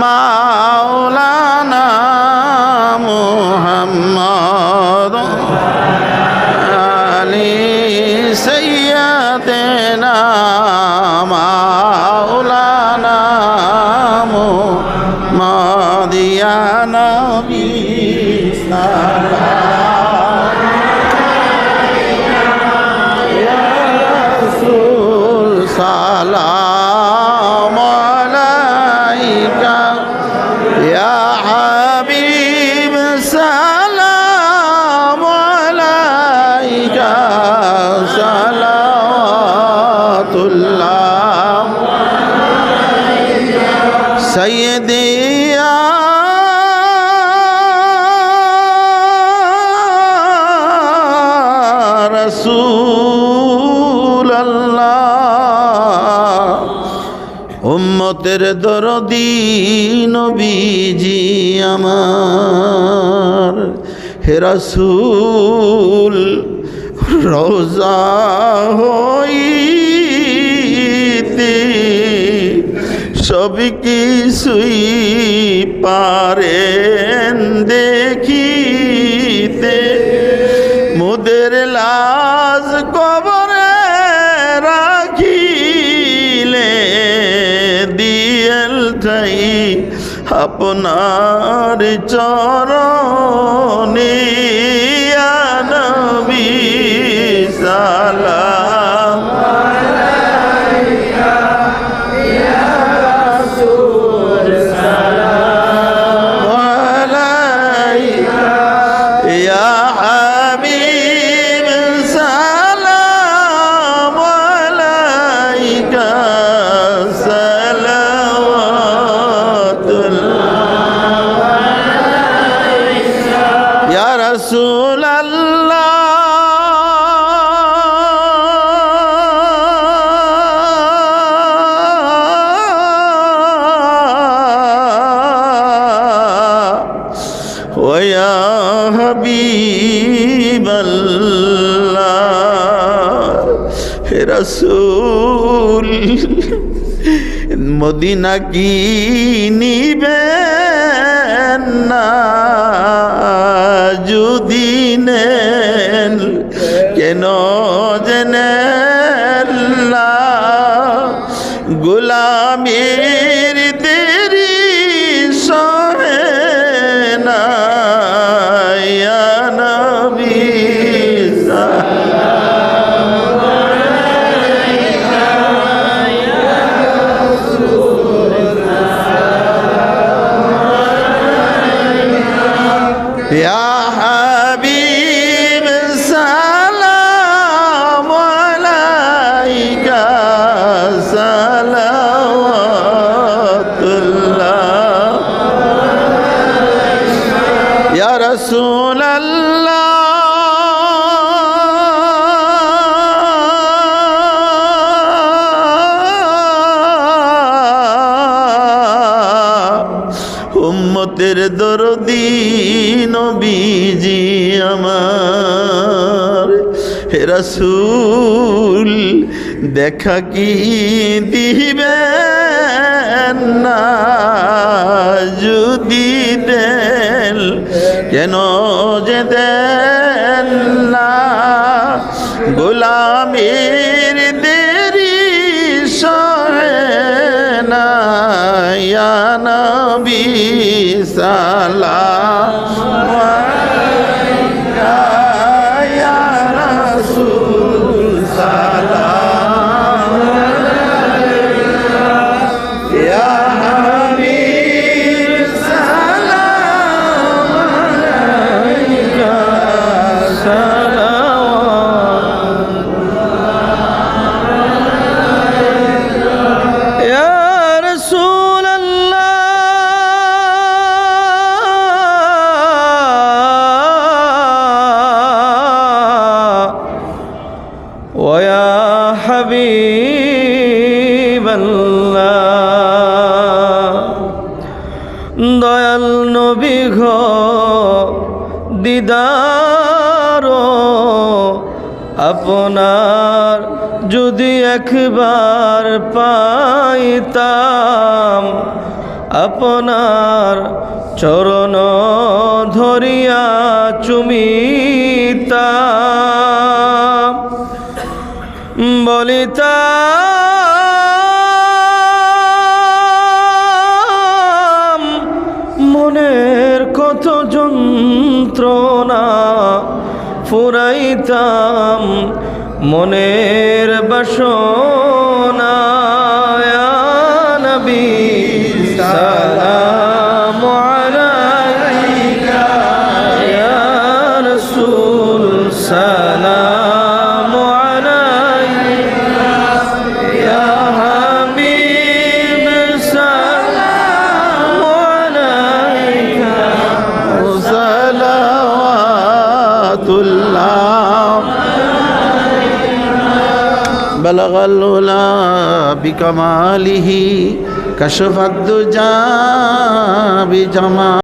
মাওলানা মুহাম্মদ আলী সৈয়দেনা মাওলানা মুহাম্মদিয়া নবী সালাম সৈদিয়া উম্মতের দরদি নবীজি আমার হে রসুল রোজা হইতে সব কিছুই পারেন দেখিতে। মুদের লাজ কবরে রাখিলে দিয়েল ঠাই আপনার চরণে। নবী সালাম। রসুল ওয়া হাবিবাল্লাহ। হে রসুল মদিনা কি নিবেন না? যদি নেন কেন জেনেন গোলামের দেরি সহে না ইয়া আমার হে রাসূল, দেখা কি দিবেন না? যদি দেন, কেন যে দেন না? গোলামের দেরি সহে না নবী দয়াল নবী ঘো দিদার আপনার যদি একবার পাইতাম আপনার চরণ ধরিয়া চুমিতা বলিতা মনের কত যন্ত্রণা ফুরাইতাম মনের বাসনা নবী। الله بلغ العلا بكماله كشف الدجى بجماله